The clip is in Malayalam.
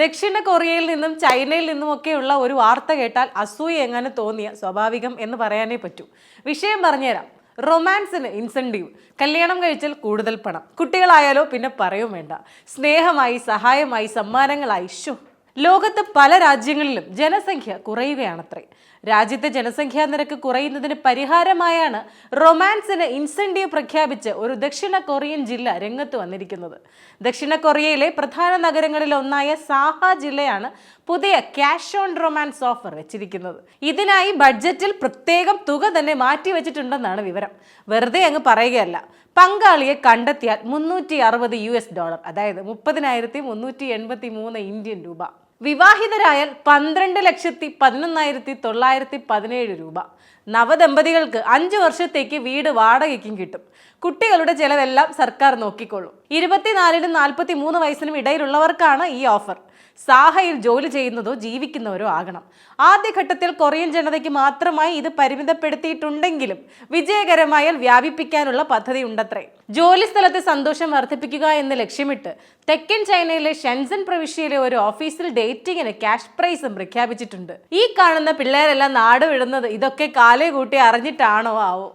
ദക്ഷിണ കൊറിയയിൽ നിന്നും ചൈനയിൽ നിന്നുമൊക്കെയുള്ള ഒരു വാർത്ത കേട്ടാൽ അസൂയ എങ്ങനെ തോന്നിയ? സ്വാഭാവികം എന്ന് പറയാനേ പറ്റൂ. വിഷയം പറഞ്ഞുതരാം. റൊമാൻസിന് ഇൻസെന്റീവ് കല്യാണം കഴിച്ചാൽ കൂടുതൽ പണം. കുട്ടികളായാലോ പിന്നെ പറയും വേണ്ട. സ്നേഹമായി സഹായമായി സമ്മാനങ്ങളായി. ഷോ ലോകത്ത് പല രാജ്യങ്ങളിലും ജനസംഖ്യ കുറയുകയാണത്രേ. രാജ്യത്തെ ജനസംഖ്യാ നിരക്ക് കുറയുന്നതിന് പരിഹാരമായാണ് റൊമാൻസിന് ഇൻസെന്റീവ് പ്രഖ്യാപിച്ച് ഒരു ദക്ഷിണ കൊറിയൻ ജില്ല രംഗത്ത് വന്നിരിക്കുന്നത്. ദക്ഷിണ കൊറിയയിലെ പ്രധാന നഗരങ്ങളിൽ ഒന്നായ സാഹ ജില്ലയാണ് പുതിയ ക്യാഷ് ഓൺ റൊമാൻസ് ഓഫർ വെച്ചിരിക്കുന്നത്. ഇതിനായി ബഡ്ജറ്റിൽ പ്രത്യേകം തുക തന്നെ മാറ്റിവെച്ചിട്ടുണ്ടെന്നാണ് വിവരം. വെറുതെ അങ്ങ് പറയുകയല്ല. പങ്കാളിയെ കണ്ടെത്തിയാൽ മുന്നൂറ്റി അറുപത് യു എസ് ഡോളർ അതായത് മുപ്പതിനായിരത്തി മുന്നൂറ്റി എൺപത്തി മൂന്ന് ഇന്ത്യൻ രൂപ. വിവാഹിതരായാൽ പന്ത്രണ്ട് ലക്ഷത്തി പതിനൊന്നായിരത്തി തൊള്ളായിരത്തി പതിനേഴ് രൂപ. നവദമ്പതികൾക്ക് അഞ്ച് വർഷത്തേക്ക് വീട് വാടകയ്ക്കും കിട്ടും. കുട്ടികളുടെ ചെലവെല്ലാം സർക്കാർ നോക്കിക്കൊള്ളും ഇരുപത്തിനാലിനും നാൽപ്പത്തി മൂന്ന് വയസ്സിനും ഇടയിലുള്ളവർക്കാണ് ഈ ഓഫർ. സാഹയിൽ ജോലി ചെയ്യുന്നതോ ജീവിക്കുന്നവരോ ആകണം. ആദ്യഘട്ടത്തിൽ കൊറിയൻ ജനതയ്ക്ക് മാത്രമായി ഇത് പരിമിതപ്പെടുത്തിയിട്ടുണ്ടെങ്കിലും വിജയകരമായാൽ വ്യാപിപ്പിക്കാനുള്ള പദ്ധതി ഉണ്ടത്രേ. ജോലി സ്ഥലത്തെ സന്തോഷം വർദ്ധിപ്പിക്കുക എന്ന് ലക്ഷ്യമിട്ട് തെക്കൻ ചൈനയിലെ ഷെൻസൻ പ്രവിശ്യയിലെ ഒരു ഓഫീസിൽ ഡേറ്റിങ്ങിന് ക്യാഷ് പ്രൈസും പ്രഖ്യാപിച്ചിട്ടുണ്ട്. ഈ കാണുന്ന പിള്ളേരെല്ലാം നാട് വിടുന്നത് ഇതൊക്കെ കാലേ കൂട്ടി അറിഞ്ഞിട്ടാണോ ആവോ?